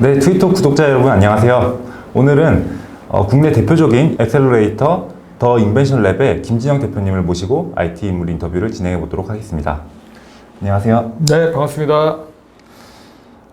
네, 트위터 구독자 여러분 안녕하세요. 오늘은 어, 국내 대표적인 엑셀러레이터 더 인벤션 랩의 김진영 대표님을 모시고 IT 인물 인터뷰를 진행해 보도록 하겠습니다. 안녕하세요. 네, 반갑습니다.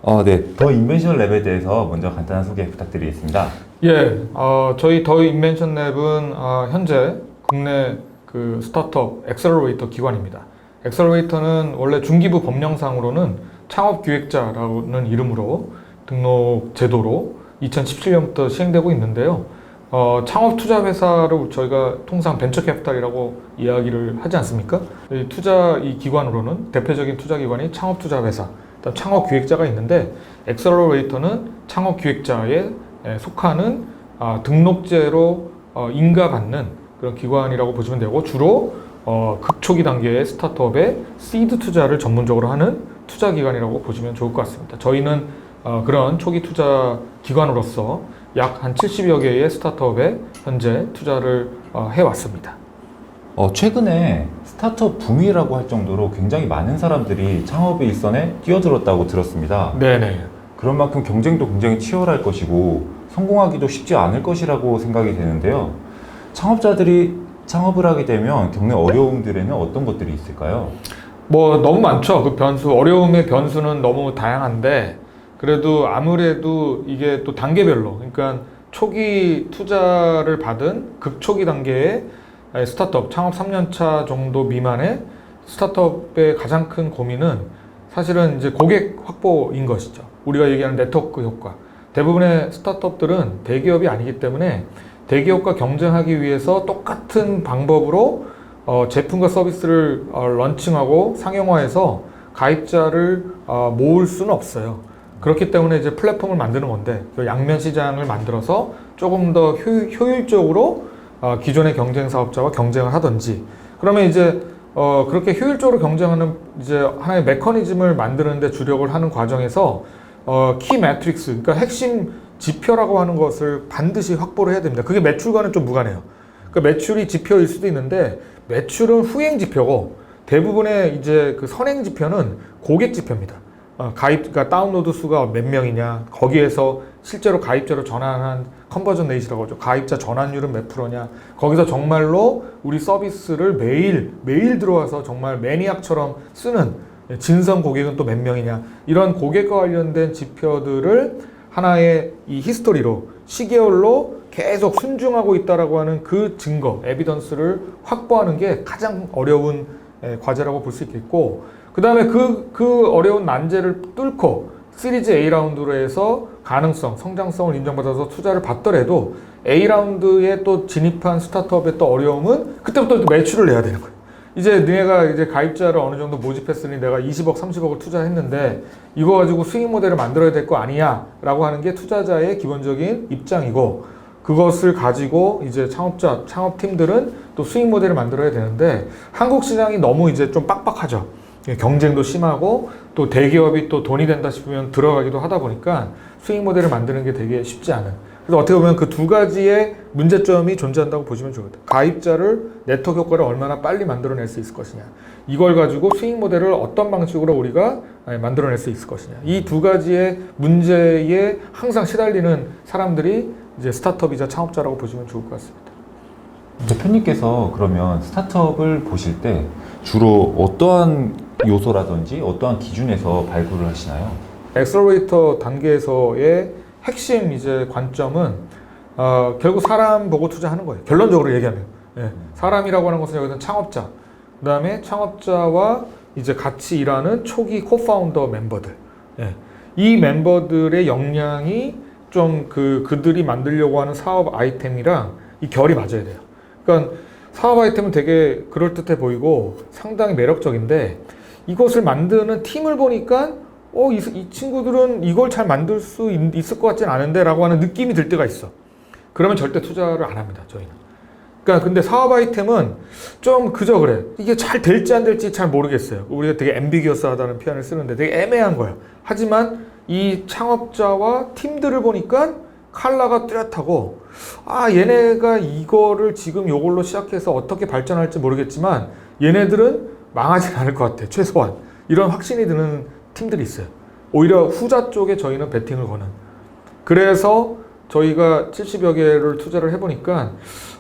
어, 네, 더 인벤션 랩에 대해서 먼저 간단한 소개 부탁드리겠습니다. 예, 어, 저희 더 인벤션 랩은 어, 현재 국내 그 스타트업 엑셀러레이터 기관입니다. 엑셀러레이터는 원래 중기부 법령상으로는 창업 기획자라는 이름으로 등록 제도로 2017년부터 시행되고 있는데요. 어, 창업 투자 회사를 저희가 통상 벤처 캐피탈이라고 이야기를 하지 않습니까? 이 투자 이 기관으로는 대표적인 투자 기관이 창업 투자 회사, 그다음 창업 기획자가 있는데 엑셀러레이터는 창업 기획자에 에, 속하는 아, 등록제로 어, 인가받는 그런 기관이라고 보시면 되고 주로 어, 극초기 단계의 스타트업에 시드 투자를 전문적으로 하는 투자 기관이라고 보시면 좋을 것 같습니다. 저희는 어, 그런 초기 투자 기관으로서 약 한 70여 개의 스타트업에 현재 투자를 어, 해왔습니다. 어, 최근에 스타트업 붐이라고 할 정도로 굉장히 많은 사람들이 창업의 일선에 뛰어들었다고 들었습니다. 네네. 그런 만큼 경쟁도 굉장히 치열할 것이고 성공하기도 쉽지 않을 것이라고 생각이 되는데요. 창업자들이 창업을 하게 되면 겪는 어려움들에는 어떤 것들이 있을까요? 뭐 너무 많죠. 그 변수 어려움의 변수는 너무 다양한데 그래도 아무래도 이게 또 단계별로 그러니까 초기 투자를 받은 극초기 단계의 스타트업 창업 3년차 정도 미만의 스타트업의 가장 큰 고민은 사실은 이제 고객 확보인 것이죠. 우리가 얘기하는 네트워크 효과. 대부분의 스타트업들은 대기업이 아니기 때문에 대기업과 경쟁하기 위해서 똑같은 방법으로 어, 제품과 서비스를 어, 런칭하고 상용화해서 가입자를 어, 모을 수는 없어요. 그렇기 때문에 이제 플랫폼을 만드는 건데 그 양면 시장을 만들어서 조금 더 효, 효율 적으로 어, 기존의 경쟁 사업자와 경쟁을 하든지 그러면 이제 어, 그렇게 효율적으로 경쟁하는 이제 하나의 메커니즘을 만드는데 주력을 하는 과정에서 어, 키 매트릭스 그러니까 핵심 지표라고 하는 것을 반드시 확보를 해야 됩니다. 그게 매출과는 좀 무관해요. 그 매출이 지표일 수도 있는데 매출은 후행 지표고 대부분의 이제 그 선행 지표는 고객 지표입니다. 어, 가입, 그러니까 다운로드 수가 몇 명이냐, 거기에서 실제로 가입자로 전환한 컨버전 레이시라고 하죠. 가입자 전환율은 몇 프로냐, 거기서 정말로 우리 서비스를 매일, 매일 들어와서 정말 매니악처럼 쓰는 진성 고객은 또 몇 명이냐, 이런 고객과 관련된 지표들을 하나의 이 히스토리로, 시계열로 계속 순증하고 있다라고 하는 그 증거, 에비던스를 확보하는 게 가장 어려운 에, 과제라고 볼 수 있겠고, 그 다음에 그, 그 어려운 난제를 뚫고 시리즈 A 라운드로 해서 가능성, 성장성을 인정받아서 투자를 받더라도 A 라운드에 또 진입한 스타트업의 또 어려움은 그때부터 또 매출을 내야 되는 거예요. 이제 너가 이제 가입자를 어느 정도 모집했으니 내가 20억, 30억을 투자했는데 이거 가지고 수익 모델을 만들어야 될 거 아니야? 라고 하는 게 투자자의 기본적인 입장이고 그것을 가지고 이제 창업자, 창업팀들은 또 수익 모델을 만들어야 되는데 한국 시장이 너무 이제 좀 빡빡하죠. 예, 경쟁도 심하고 또 대기업이 또 돈이 된다 싶으면 들어가기도 하다 보니까 수익 모델을 만드는 게 되게 쉽지 않은. 그래서 어떻게 보면 그 두 가지의 문제점이 존재한다고 보시면 좋겠다. 가입자를 네트워크 효과를 얼마나 빨리 만들어낼 수 있을 것이냐. 이걸 가지고 수익 모델을 어떤 방식으로 우리가 예, 만들어낼 수 있을 것이냐. 이 두 가지의 문제에 항상 시달리는 사람들이 이제 스타트업이자 창업자라고 보시면 좋을 것 같습니다. 대표님께서 그러면 스타트업을 보실 때 주로 어떠한 요소라든지 어떠한 기준에서 발굴을 하시나요? 엑셀러레이터 단계에서의 핵심 이제 관점은 어, 결국 사람 보고 투자하는 거예요. 결론적으로 얘기하면 예. 사람이라고 하는 것은 여기서 창업자, 그다음에 창업자와 이제 같이 일하는 초기 코파운더 멤버들. 예. 이 멤버들의 역량이 좀 그 그들이 만들려고 하는 사업 아이템이랑 이 결이 맞아야 돼요. 그러니까 사업 아이템은 되게 그럴듯해 보이고 상당히 매력적인데 이것을 만드는 팀을 보니까 어, 이, 이 친구들은 이걸 잘 만들 수 있, 있을 것 같진 않은데 라고 하는 느낌이 들 때가 있어. 그러면 절대 투자를 안 합니다, 저희는. 그러니까 근데 사업 아이템은 좀 그저 그래. 이게 잘 될지 안 될지 잘 모르겠어요. 우리가 되게 앰비기어스하다는 표현을 쓰는데 되게 애매한 거야. 하지만 이 창업자와 팀들을 보니까 칼라가 뚜렷하고 아 얘네가 이거를 지금 요걸로 시작해서 어떻게 발전할지 모르겠지만 얘네들은 망하진 않을 것 같아 최소한. 이런 확신이 드는 팀들이 있어요. 오히려 후자 쪽에 저희는 베팅을 거는 그래서 저희가 70여 개를 투자를 해보니까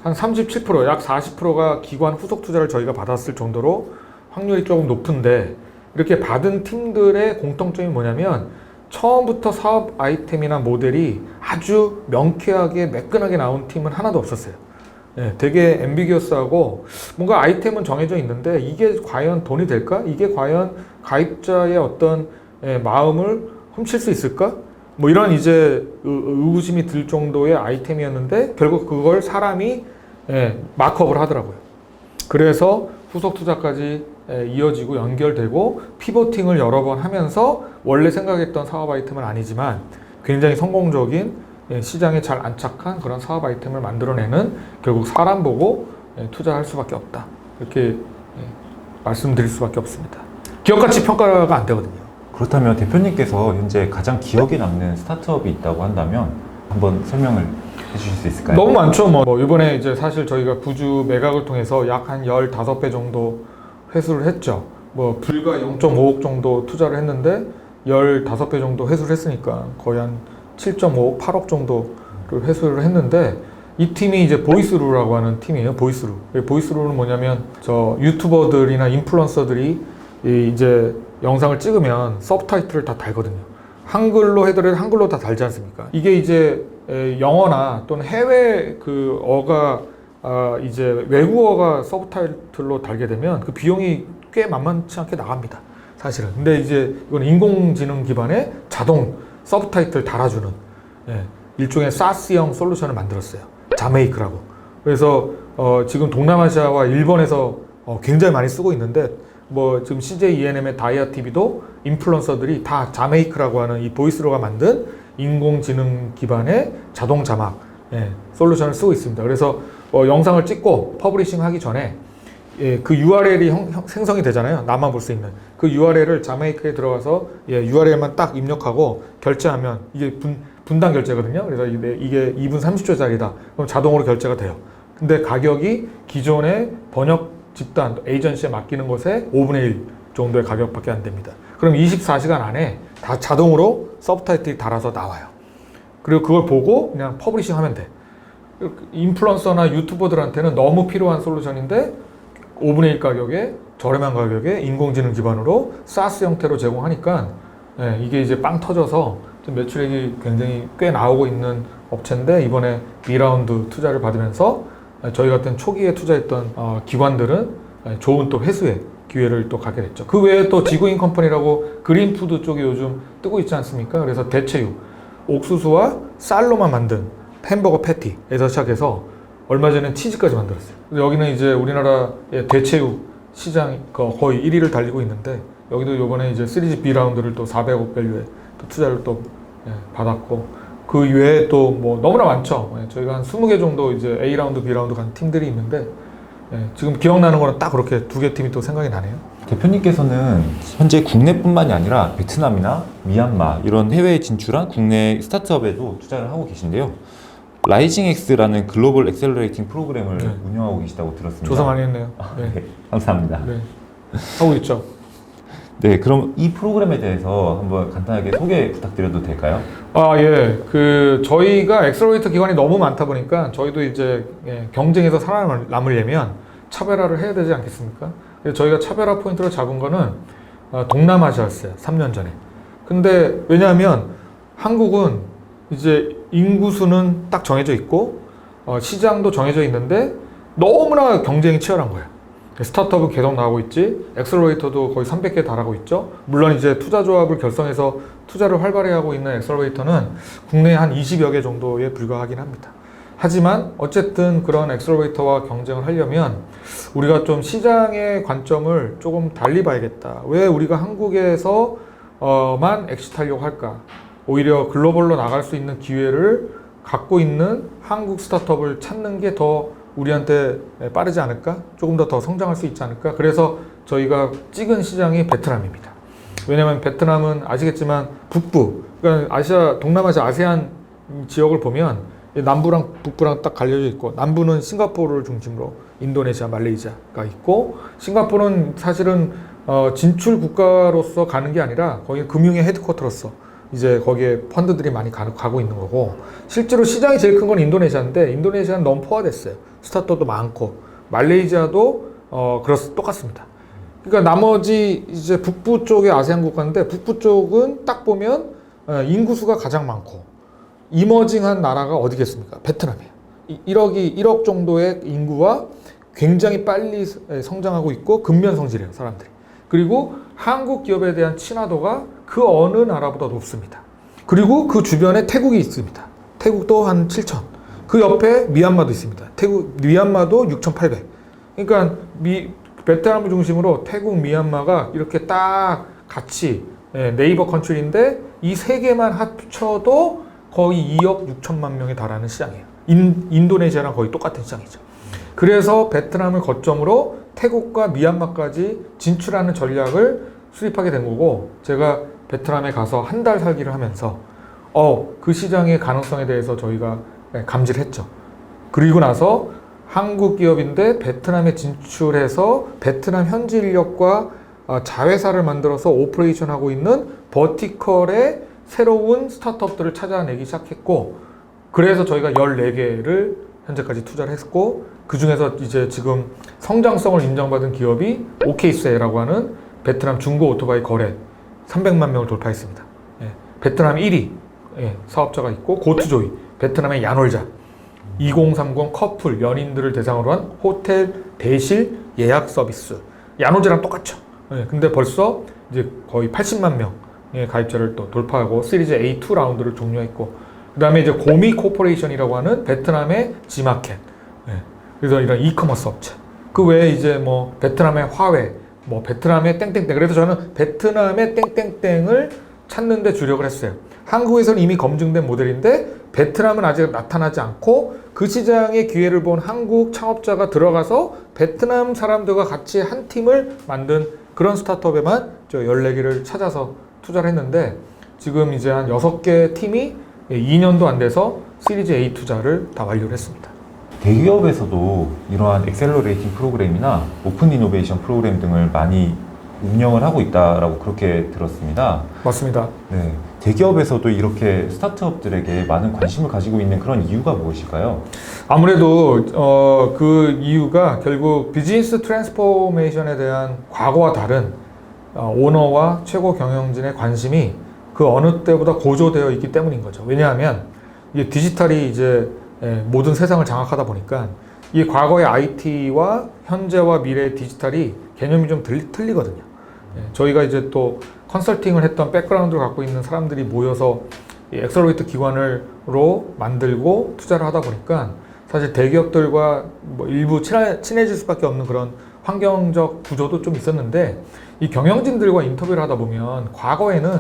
한 37%, 약 40%가 기관 후속 투자를 저희가 받았을 정도로 확률이 조금 높은데 이렇게 받은 팀들의 공통점이 뭐냐면 처음부터 사업 아이템이나 모델이 아주 명쾌하게 매끈하게 나온 팀은 하나도 없었어요. 예, 되게 앰비기어스하고 뭔가 아이템은 정해져 있는데 이게 과연 돈이 될까? 이게 과연 가입자의 어떤 예, 마음을 훔칠 수 있을까? 뭐 이런 이제 의- 의구심이 들 정도의 아이템이었는데 결국 그걸 사람이 예, 마크업을 하더라고요. 그래서 후속 투자까지 예, 이어지고 연결되고 피보팅을 여러 번 하면서 원래 생각했던 사업 아이템은 아니지만 굉장히 성공적인 예, 시장에 잘 안착한 그런 사업 아이템을 만들어내는 결국 사람 보고 예, 투자할 수밖에 없다. 이렇게 예, 말씀드릴 수밖에 없습니다. 기업 가치 평가가 안 되거든요. 그렇다면 대표님께서 현재 가장 기억에 남는 스타트업이 있다고 한다면 한번 설명을 해주실 수 있을까요? 너무 많죠. 뭐, 뭐 이번에 이제 사실 저희가 구주 매각을 통해서 약 한 15배 정도 회수를 했죠. 뭐 불과 0.5억 정도 투자를 했는데 15배 정도 회수를 했으니까 거의 한 7.5억, 8억 정도를 회수를 했는데 이 팀이 이제 보이스루라고 하는 팀이에요. 보이스루. 이 보이스루는 뭐냐면 저 유튜버들이나 인플루언서들이 이 이제 영상을 찍으면 서브타이틀을 다 달거든요. 한글로 해더라도 한글로 다 달지 않습니까? 이게 이제 에, 영어나 또는 해외 그 어가 아, 이제 외국어가 서브타이틀로 달게 되면 그 비용이 꽤 만만치 않게 나갑니다. 사실은. 근데 이제 이건 인공지능 기반의 자동 서브타이틀 달아주는 예, 일종의 사스형 솔루션을 만들었어요. 자메이크라고. 그래서 어, 지금 동남아시아와 일본에서 어, 굉장히 많이 쓰고 있는데 뭐 지금 CJ ENM의 다이아 TV도 인플루언서들이 다 자메이크라고 하는 이 보이스로가 만든 인공지능 기반의 자동 자막 예, 솔루션을 쓰고 있습니다. 그래서 어, 영상을 찍고 퍼블리싱하기 전에 예, 그 URL이 형, 형- 생성이 되잖아요. 나만 볼 수 있는 그 URL을 자메이크에 들어가서 예, URL만 딱 입력하고 결제하면 이게 분, 분당 결제거든요. 그래서 이게, 이게 2분 30초짜리다. 그럼 자동으로 결제가 돼요. 근데 가격이 기존의 번역 집단 에이전시에 맡기는 것에 5분의 1 정도의 가격밖에 안 됩니다. 그럼 24시간 안에 다 자동으로 서브타이틀이 달아서 나와요. 그리고 그걸 보고 그냥 퍼블리싱 하면 돼. 인플루언서나 유튜버들한테는 너무 필요한 솔루션인데 5분의 1 가격에 저렴한 가격에 인공지능 기반으로 사스 형태로 제공하니까 예, 이게 이제 빵 터져서 좀 매출액이 굉장히 꽤 나오고 있는 업체인데 이번에 2라운드 투자를 받으면서 예, 저희 같은 초기에 투자했던 어, 기관들은 예, 좋은 또 회수의 기회를 또 갖게 됐죠. 그 외에 또 지구인 컴퍼니라고 그린푸드 쪽이 요즘 뜨고 있지 않습니까? 그래서 대체육, 옥수수와 쌀로만 만든 햄버거 패티에서 시작해서 얼마 전에 치즈까지 만들었어요. 여기는 이제 우리나라의 대체육 시장 거의 1위를 달리고 있는데 여기도 이번에 이제 시리즈 B 라운드를 또 400억 밸류에 또 투자를 또 예, 받았고 그 외에 또 뭐 너무나 많죠. 예, 저희가 한 20개 정도 이제 A 라운드, B 라운드 간 팀들이 있는데 예, 지금 기억나는 거는 딱 그렇게 두 개 팀이 또 생각이 나네요. 대표님께서는 현재 국내뿐만이 아니라 베트남이나 미얀마 이런 해외에 진출한 국내 스타트업에도 투자를 하고 계신데요. 라이징X라는 글로벌 엑셀러레이팅 프로그램을 네. 운영하고 계시다고 들었습니다. 조사 많이 했네요. 네, 네, 감사합니다. 네. 하고 있죠. 네, 그럼 이 프로그램에 대해서 한번 간단하게 소개 부탁드려도 될까요? 아, 예. 그, 저희가 엑셀러레이터 기관이 너무 많다 보니까 저희도 이제 예, 경쟁에서 살아남으려면 차별화를 해야 되지 않겠습니까? 그래서 저희가 차별화 포인트로 잡은 거는 어, 동남아시아였어요. 3년 전에. 근데 왜냐하면 한국은 이제 인구수는 딱 정해져 있고 어, 시장도 정해져 있는데 너무나 경쟁이 치열한 거예요. 스타트업은 계속 나오고 있지, 엑셀러레이터도 거의 300개 달하고 있죠. 물론 이제 투자 조합을 결성해서 투자를 활발히 하고 있는 엑셀러레이터는 국내에 한 20여 개 정도에 불과하긴 합니다. 하지만 어쨌든 그런 엑셀러레이터와 경쟁을 하려면 우리가 좀 시장의 관점을 조금 달리 봐야겠다. 왜 우리가 한국에서만 엑시트하려고 할까? 오히려 글로벌로 나갈 수 있는 기회를 갖고 있는 한국 스타트업을 찾는 게 더 우리한테 빠르지 않을까? 조금 더 더 성장할 수 있지 않을까? 그래서 저희가 찍은 시장이 베트남입니다. 왜냐하면 베트남은 아시겠지만 북부, 그러니까 아시아, 동남아시아 아세안 지역을 보면 남부랑 북부랑 딱 갈려져 있고 남부는 싱가포르를 중심으로 인도네시아, 말레이시아가 있고 싱가포르는 사실은 어, 진출 국가로서 가는 게 아니라 거기 금융의 헤드쿼터로서 이제 거기에 펀드들이 많이 가, 가고 있는 거고 실제로 시장이 제일 큰 건 인도네시아인데 인도네시아는 너무 포화됐어요. 스타트업도 많고 말레이시아도 어 그렇 똑같습니다. 그러니까 나머지 이제 북부 쪽의 아세안 국가인데 북부 쪽은 딱 보면 어, 인구수가 가장 많고 이머징한 나라가 어디겠습니까? 베트남이에요. 이- 1억이 1억 정도의 인구와 굉장히 빨리 성장하고 있고 근면 성실해요 사람들이. 그리고 한국 기업에 대한 친화도가 그 어느 나라보다 높습니다. 그리고 그 주변에 태국이 있습니다. 태국도 한 7천. 그 옆에 미얀마도 있습니다. 태국 미얀마도 6,800. 그러니까 미 베트남을 중심으로 태국, 미얀마가 이렇게 딱 같이 예, 네이버 컨트리인데 이 세 개만 합쳐도 거의 2억 6천만 명에 달하는 시장이에요. 인, 인도네시아랑 거의 똑같은 시장이죠. 그래서 베트남을 거점으로 태국과 미얀마까지 진출하는 전략을 수립하게 된 거고 제가 베트남에 가서 한 달 살기를 하면서 어, 그 시장의 가능성에 대해서 저희가 네, 감지를 했죠. 그리고 나서 한국 기업인데 베트남에 진출해서 베트남 현지 인력과 아, 자회사를 만들어서 오퍼레이션 하고 있는 버티컬의 새로운 스타트업들을 찾아내기 시작했고 그래서 저희가 14개를 현재까지 투자를 했고 그 중에서 이제 지금 성장성을 인정받은 기업이 오케이세라고 하는 베트남 중고 오토바이 거래 300만 명을 돌파했습니다. 예, 베트남 1위 예, 사업자가 있고 고트조이 베트남의 야놀자. 2030 커플 연인들을 대상으로 한 호텔 대실 예약 서비스. 야놀자랑 똑같죠. 예, 근데 벌써 이제 거의 80만 명의 가입자를 또 돌파하고 시리즈 A2 라운드를 종료했고 그다음에 이제 고미 코퍼레이션이라고 하는 베트남의 지마켓. 예, 그래서 이런 이커머스 업체. 그 외에 이제 뭐 베트남의 화웨 뭐 베트남의 땡땡땡 그래서 저는 베트남의 땡땡땡을 찾는데 주력을 했어요. 한국에서는 이미 검증된 모델인데 베트남은 아직 나타나지 않고 그 시장의 기회를 본 한국 창업자가 들어가서 베트남 사람들과 같이 한 팀을 만든 그런 스타트업에만 저 14개를 찾아서 투자를 했는데 지금 이제 한 6개 팀이 2년도 안 돼서 시리즈 A 투자를 다 완료를 했습니다. 대기업에서도 이러한 엑셀러레이팅 프로그램이나 오픈 이노베이션 프로그램 등을 많이 운영을 하고 있다라고 그렇게 들었습니다. 맞습니다. 네. 대기업에서도 이렇게 스타트업들에게 많은 관심을 가지고 있는 그런 이유가 무엇일까요? 아무래도 어, 그 이유가 결국 비즈니스 트랜스포메이션에 대한 과거와 다른 어, 오너와 최고 경영진의 관심이 그 어느 때보다 고조되어 있기 때문인 거죠. 왜냐하면 이 디지털이 이제 예, 모든 세상을 장악하다 보니까 이 과거의 IT와 현재와 미래의 디지털이 개념이 좀 들, 틀리거든요. 예, 저희가 이제 또 컨설팅을 했던 백그라운드를 갖고 있는 사람들이 모여서 이 엑셀러레이터 기관을로 만들고 투자를 하다 보니까 사실 대기업들과 뭐 일부 친해, 친해질 수밖에 없는 그런 환경적 구조도 좀 있었는데 이 경영진들과 인터뷰를 하다 보면 과거에는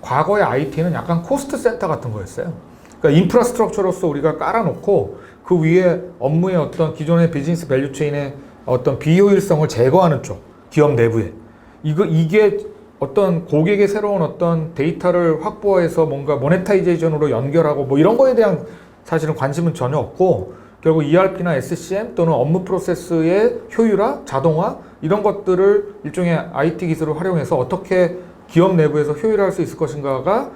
과거의 IT는 약간 코스트 센터 같은 거였어요. 그러니까 인프라스트럭처로서 우리가 깔아놓고 그 위에 업무의 어떤 기존의 비즈니스 밸류 체인의 어떤 비효율성을 제거하는 쪽 기업 내부에 이거 이게 어떤 고객의 새로운 어떤 데이터를 확보해서 뭔가 모네타이제이션으로 연결하고 뭐 이런 거에 대한 사실은 관심은 전혀 없고 결국 ERP나 SCM 또는 업무 프로세스의 효율화, 자동화 이런 것들을 일종의 IT 기술을 활용해서 어떻게 기업 내부에서 효율화할 수 있을 것인가가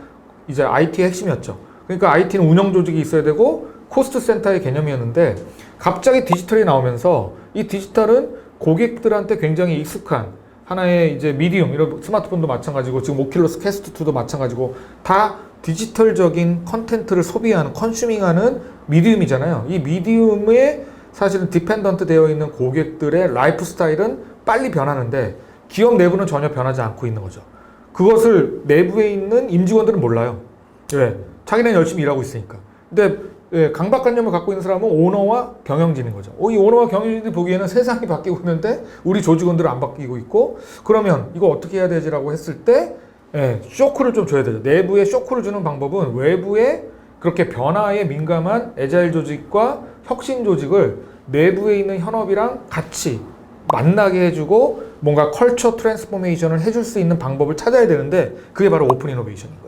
이제 IT의 핵심이었죠. 그러니까 IT는 운영 조직이 있어야 되고 코스트 센터의 개념이었는데 갑자기 디지털이 나오면서 이 디지털은 고객들한테 굉장히 익숙한 하나의 이제 미디움 이런 스마트폰도 마찬가지고 지금 오큘러스 캐스트 2도 마찬가지고 다 디지털적인 컨텐츠를 소비하는 컨슈밍하는 미디움이잖아요. 이 미디움에 사실은 디펜던트 되어 있는 고객들의 라이프 스타일은 빨리 변하는데 기업 내부는 전혀 변하지 않고 있는 거죠. 그것을 내부에 있는 임직원들은 몰라요. 왜? 자기는 열심히 일하고 있으니까. 근데 예, 강박관념을 갖고 있는 사람은 오너와 경영진인 거죠. 어, 이 오너와 경영진이 보기에는 세상이 바뀌고 있는데 우리 조직원들은 안 바뀌고 있고 그러면 이거 어떻게 해야 되지라고 했을 때 예, 쇼크를 좀 줘야 되죠. 내부에 쇼크를 주는 방법은 외부에 그렇게 변화에 민감한 에자일 조직과 혁신 조직을 내부에 있는 현업이랑 같이 만나게 해주고 뭔가 컬처 트랜스포메이션을 해줄 수 있는 방법을 찾아야 되는데 그게 바로 오픈 이노베이션인 거예요.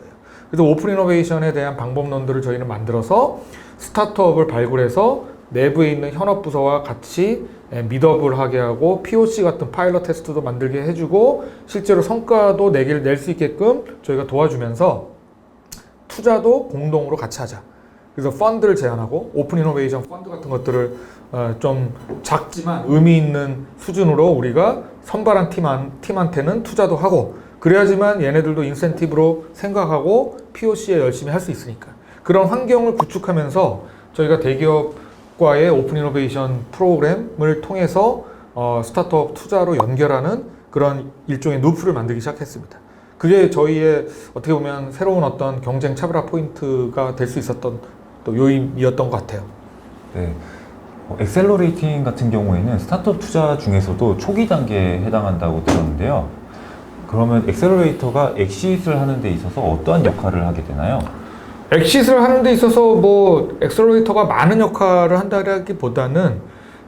그래서 오픈 이노베이션에 대한 방법론들을 저희는 만들어서 스타트업을 발굴해서 내부에 있는 현업 부서와 같이 미더블 하게 하고 POC 같은 파일럿 테스트도 만들게 해주고 실제로 성과도 내기를 낼 수 있게끔 저희가 도와주면서 투자도 공동으로 같이 하자. 그래서 펀드를 제안하고 오픈 이노베이션 펀드 같은 것들을 어, 좀 작지만 의미 있는 수준으로 우리가 선발한 팀한, 팀한테는 투자도 하고 그래야지만 얘네들도 인센티브로 생각하고 POC에 열심히 할 수 있으니까 그런 환경을 구축하면서 저희가 대기업과의 오픈 이노베이션 프로그램을 통해서 어, 스타트업 투자로 연결하는 그런 일종의 루프를 만들기 시작했습니다. 그게 저희의 어떻게 보면 새로운 어떤 경쟁 차별화 포인트가 될 수 있었던 또 요인이었던 것 같아요. 네. 어, 엑셀러레이팅 같은 경우에는 스타트업 투자 중에서도 초기 단계에 해당한다고 들었는데요. 그러면 엑셀러레이터가 엑시트를 하는 데 있어서 어떠한 역할을 하게 되나요? 엑시스를 하는 데 있어서 뭐 엑셀러레이터가 많은 역할을 한다기보다는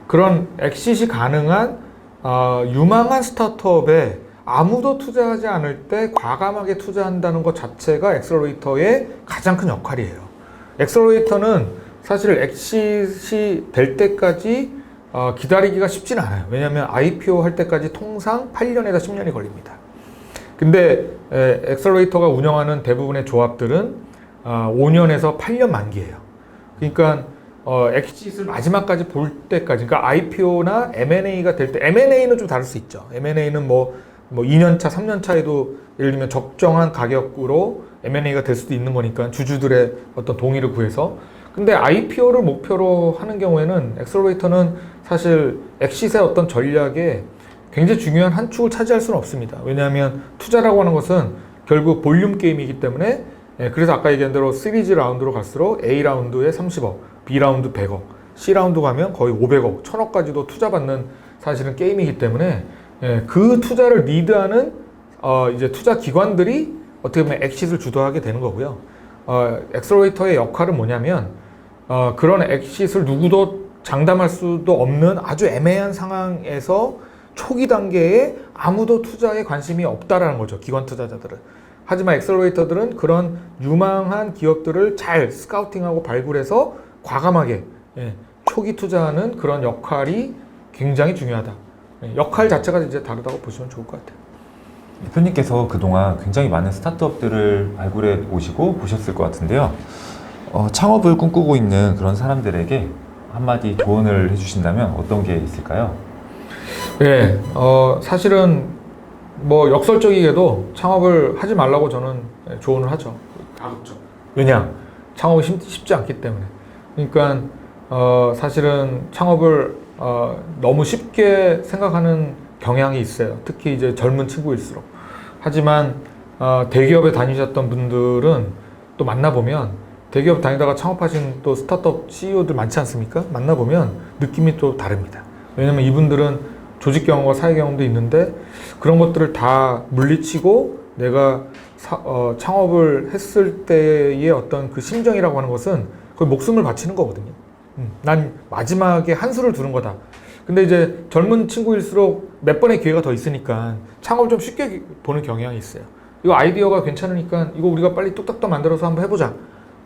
그런 엑시시 가능한 어, 유망한 스타트업에 아무도 투자하지 않을 때 과감하게 투자한다는 것 자체가 엑셀러레이터의 가장 큰 역할이에요. 엑셀러레이터는 사실 엑시시 될 때까지 어, 기다리기가 쉽진 않아요. 왜냐하면 IPO 할 때까지 통상 8년에서 10년이 걸립니다. 근데 에, 엑셀러레이터가 운영하는 대부분의 조합들은 어, 5년에서 8년 만기예요. 그러니까 어, 엑시트를 마지막까지 볼 때까지, 그러니까 IPO나 M&A가 될 때, M&A는 좀 다를 수 있죠. M&A는 뭐, 뭐 2년 차, 3년 차에도 예를 들면 적정한 가격으로 M&A가 될 수도 있는 거니까 주주들의 어떤 동의를 구해서. 근데 IPO를 목표로 하는 경우에는 엑셀러레이터는 사실 엑시트의 어떤 전략에 굉장히 중요한 한 축을 차지할 수는 없습니다. 왜냐하면 투자라고 하는 것은 결국 볼륨 게임이기 때문에 예, 그래서 아까 얘기한 대로 시리즈 라운드로 갈수록 A 라운드에 30억, B 라운드 100억, C 라운드 가면 거의 500억, 1000억까지도 투자받는 사실은 게임이기 때문에 예, 그 투자를 리드하는 어, 이제 투자 기관들이 어떻게 보면 엑시트를 주도하게 되는 거고요. 어, 엑셀러레이터의 역할은 뭐냐면 어, 그런 엑시트를 누구도 장담할 수도 없는 아주 애매한 상황에서 초기 단계에 아무도 투자에 관심이 없다라는 거죠. 기관 투자자들은. 하지만 엑셀러레이터들은 그런 유망한 기업들을 잘 스카우팅하고 발굴해서 과감하게 예, 초기 투자하는 그런 역할이 굉장히 중요하다. 예, 역할 자체가 이제 다르다고 보시면 좋을 것 같아요. 대표님께서 그동안 굉장히 많은 스타트업들을 발굴해 오시고 보셨을 것 같은데요. 어, 창업을 꿈꾸고 있는 그런 사람들에게 한마디 조언을 해주신다면 어떤 게 있을까요? 예, 어, 사실은 뭐 역설적이게도 창업을 하지 말라고 저는 예, 조언을 하죠. 가급적. 왜냐? 창업이 쉽, 쉽지 않기 때문에. 그러니까 어, 사실은 창업을 어, 너무 쉽게 생각하는 경향이 있어요. 특히 이제 젊은 친구일수록. 하지만 어, 대기업에 다니셨던 분들은 또 만나보면 대기업 다니다가 창업하신 또 스타트업 CEO들 많지 않습니까? 만나보면 느낌이 또 다릅니다. 왜냐면 이분들은 조직 경험과 사회 경험도 있는데 그런 것들을 다 물리치고 내가 사- 어, 창업을 했을 때의 어떤 그 심정이라고 하는 것은 거의 목숨을 바치는 거거든요. 음, 난 마지막에 한 수를 두는 거다. 근데 이제 젊은 친구일수록 몇 번의 기회가 더 있으니까 창업을 좀 쉽게 보는 경향이 있어요. 이거 아이디어가 괜찮으니까 이거 우리가 빨리 뚝딱딱 만들어서 한번 해보자.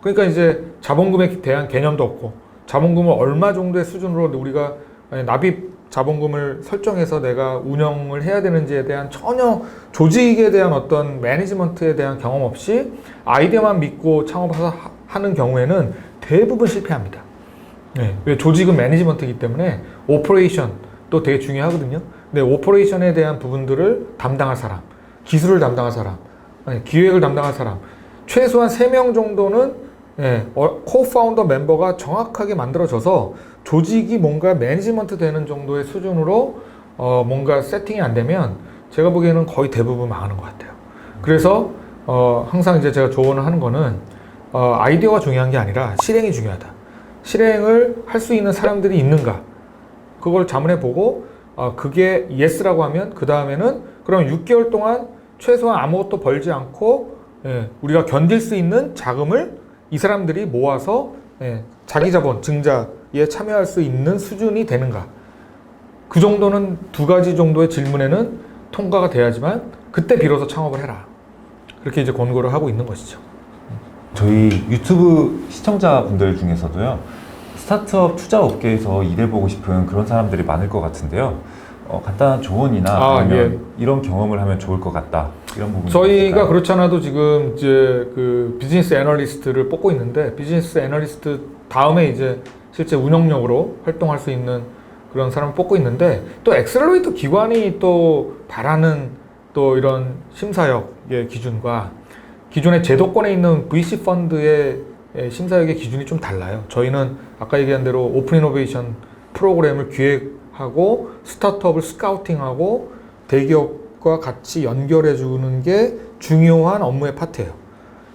그러니까 이제 자본금에 대한 개념도 없고 자본금을 얼마 정도의 수준으로 우리가 납입 자본금을 설정해서 내가 운영을 해야 되는지에 대한 전혀 조직에 대한 어떤 매니지먼트에 대한 경험 없이 아이디어만 믿고 창업하는 경우에는 대부분 실패합니다. 네, 왜 조직은 매니지먼트이기 때문에 오퍼레이션 또 되게 중요하거든요. 근데 오퍼레이션에 대한 부분들을 담당할 사람, 기술을 담당할 사람, 아니, 기획을 담당할 사람, 최소한 3명 정도는 예, 코파운더 멤버가 정확하게 만들어져서 조직이 뭔가 매니지먼트 되는 정도의 수준으로 어, 뭔가 세팅이 안 되면 제가 보기에는 거의 대부분 망하는 것 같아요. 그래서 어, 항상 이제 제가 조언을 하는 거는 어, 아이디어가 중요한 게 아니라 실행이 중요하다. 실행을 할 수 있는 사람들이 있는가? 그걸 자문해 보고 어, 그게 예스라고 하면 그 다음에는 그럼 6개월 동안 최소한 아무것도 벌지 않고 예, 우리가 견딜 수 있는 자금을 이 사람들이 모아서 예, 자기 자본 증자 에 참여할 수 있는 수준이 되는가? 그 정도는 두 가지 정도의 질문에는 통과가 돼야지만 그때 비로소 창업을 해라. 그렇게 이제 권고를 하고 있는 것이죠. 저희 유튜브 시청자분들 중에서도요 스타트업 투자 업계에서 일해보고 싶은 그런 사람들이 많을 것 같은데요 어, 간단한 조언이나 아, 아니면 이런 경험을 하면 좋을 것 같다 이런 부분 저희가 그렇지 않아도 지금 이제 그 비즈니스 애널리스트를 뽑고 있는데 비즈니스 애널리스트 다음에 이제 실제 운영력으로 활동할 수 있는 그런 사람을 뽑고 있는데 또 엑셀러레이터 기관이 또 바라는 또 이런 심사역의 기준과 기존의 제도권에 있는 VC 펀드의 예, 심사역의 기준이 좀 달라요. 저희는 아까 얘기한 대로 오픈 이노베이션 프로그램을 기획하고 스타트업을 스카우팅하고 대기업과 같이 연결해 주는 게 중요한 업무의 파트예요.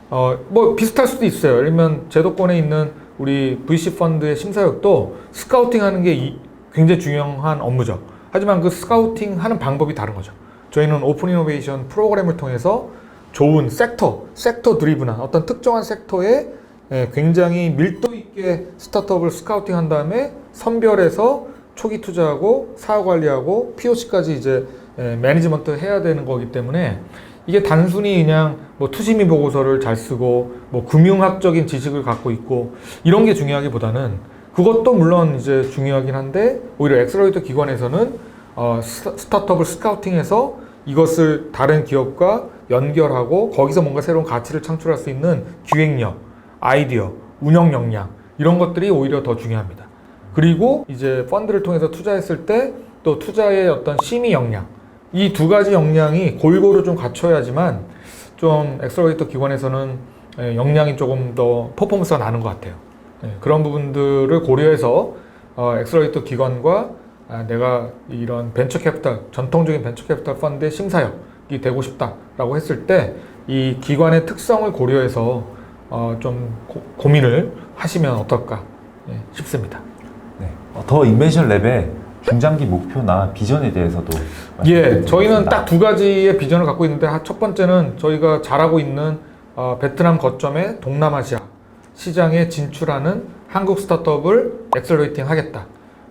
어, 뭐 비슷할 수도 있어요. 예를 들면 제도권에 있는 우리 VC 펀드의 심사역도 스카우팅 하는 게 이- 굉장히 중요한 업무죠. 하지만 그 스카우팅 하는 방법이 다른 거죠. 저희는 오픈 이노베이션 프로그램을 통해서 좋은 섹터, 섹터 드리브한 어떤 특정한 섹터에 예, 굉장히 밀도 있게 스타트업을 스카우팅 한 다음에 선별해서 초기 투자하고 사업 관리하고 POC까지 이제 예, 매니지먼트 해야 되는 거기 때문에 이게 단순히 그냥 뭐 투심이 보고서를 잘 쓰고 뭐 금융학적인 지식을 갖고 있고 이런 게 중요하기보다는 그것도 물론 이제 중요하긴 한데 오히려 엑셀러레이터 기관에서는 어, 스타- 스타트업을 스카우팅해서 이것을 다른 기업과 연결하고 거기서 뭔가 새로운 가치를 창출할 수 있는 기획력, 아이디어, 운영 역량 이런 것들이 오히려 더 중요합니다. 그리고 이제 펀드를 통해서 투자했을 때 또 투자의 어떤 심의 역량 이 두 가지 역량이 골고루 좀 갖춰야지만 좀 엑셀러레이터 기관에서는 예, 역량이 조금 더 퍼포먼스가 나는 것 같아요. 예, 그런 부분들을 고려해서 어, 엑셀러레이터 기관과 아, 내가 이런 벤처 캐피탈 전통적인 벤처 캐피탈 펀드의 심사역이 되고 싶다라고 했을 때 이 기관의 특성을 고려해서 어, 좀 고, 고민을 하시면 어떨까 예, 싶습니다. 네. 어, 더 인벤션 랩의 중장기 목표나 비전에 대해서도 예. 저희는 딱 두 가지의 비전을 갖고 있는데 하- 첫 번째는 저희가 잘하고 있는 어, 베트남 거점의 동남아시아 시장에 진출하는 한국 스타트업을 엑셀레이팅 하겠다.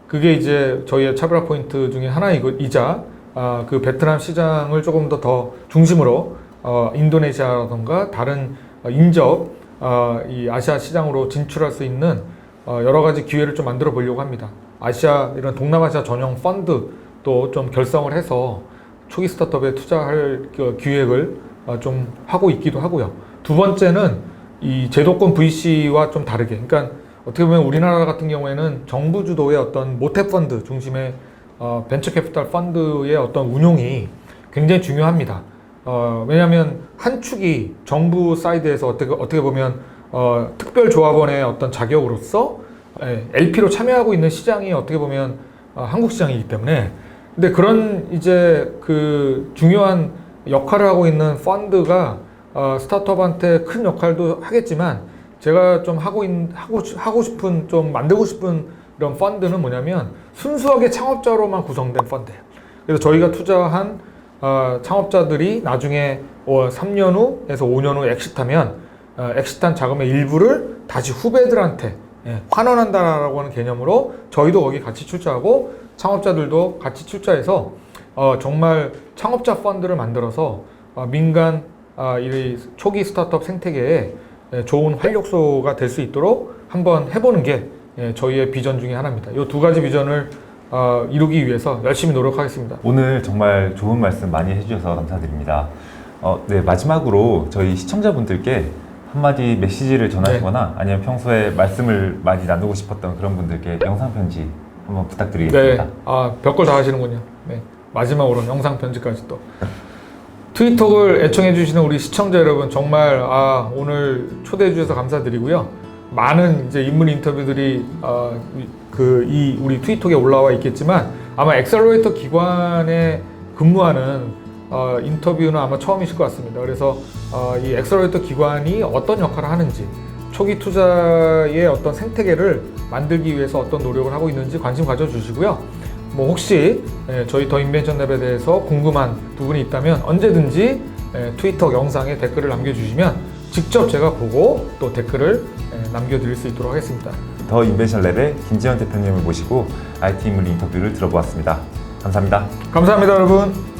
그게 이제 저희의 차별화 포인트 중에 하나이자 아, 그 베트남 시장을 조금 더 더 중심으로 어, 인도네시아라던가 다른 어, 인접 어, 이 아시아 시장으로 진출할 수 있는 어, 여러 가지 기회를 좀 만들어 보려고 합니다. 아시아 이런 동남아시아 전용 펀드 또 좀 결성을 해서 초기 스타트업에 투자할 그 기획을 어, 좀 하고 있기도 하고요. 두 번째는 이 제도권 VC와 좀 다르게, 그러니까 어떻게 보면 우리나라 같은 경우에는 정부 주도의 어떤 모태 펀드 중심의 어, 벤처 캐피탈 펀드의 어떤 운용이 굉장히 중요합니다. 어, 왜냐하면 한 축이 정부 사이드에서 어떻게 어떻게 보면 어, 특별 조합원의 어떤 자격으로서 예, LP로 참여하고 있는 시장이 어떻게 보면 어, 한국 시장이기 때문에 근데 그런 이제 그 중요한 역할을 하고 있는 펀드가 어, 스타트업한테 큰 역할도 하겠지만 제가 좀 하고 있, 하고 싶- 하고 싶은 좀 만들고 싶은 이런 펀드는 뭐냐면 순수하게 창업자로만 구성된 펀드예요. 그래서 저희가 투자한 어, 창업자들이 나중에 어, 3년 후에서 5년 후 엑시트하면 어, 엑시트한 자금의 일부를 다시 후배들한테 예, 환원한다라고 하는 개념으로 저희도 거기 같이 출자하고 창업자들도 같이 출자해서 어, 정말 창업자 펀드를 만들어서 어, 민간 아, 이 초기 스타트업 생태계에 예, 좋은 활력소가 될 수 있도록 한번 해보는 게 예, 저희의 비전 중에 하나입니다. 이 두 가지 비전을 어, 이루기 위해서 열심히 노력하겠습니다. 오늘 정말 좋은 말씀 많이 해주셔서 감사드립니다. 어, 네, 마지막으로 저희 시청자분들께 한마디 메시지를 전하시거나 아니면 평소에 말씀을 많이 나누고 싶었던 그런 분들께 영상 편지 한번 부탁드리겠습니다. 네, 아 별걸 다 하시는군요. 네, 마지막으로 영상 편지까지 또. 트위톡을 애청해 주시는 우리 시청자 여러분 정말 아 오늘 초대해 주셔서 감사드리고요. 많은 이제 인물 인터뷰들이 어, 그 이 우리 트위톡에 올라와 있겠지만 아마 엑셀러레이터 기관에 근무하는 어, 인터뷰는 아마 처음이실 것 같습니다. 그래서 어, 이 엑셀러레이터 기관이 어떤 역할을 하는지 초기 투자의 어떤 생태계를 만들기 위해서 어떤 노력을 하고 있는지 관심 가져주시고요. 뭐 혹시 예, 저희 더 인벤션 랩에 대해서 궁금한 부분이 있다면 언제든지 예, 트위터 영상에 댓글을 남겨주시면 직접 제가 보고 또 댓글을 예, 남겨드릴 수 있도록 하겠습니다. 더 인벤션 랩의 김지현 대표님을 모시고 IT 인물 인터뷰를 들어보았습니다. 감사합니다. 감사합니다, 여러분.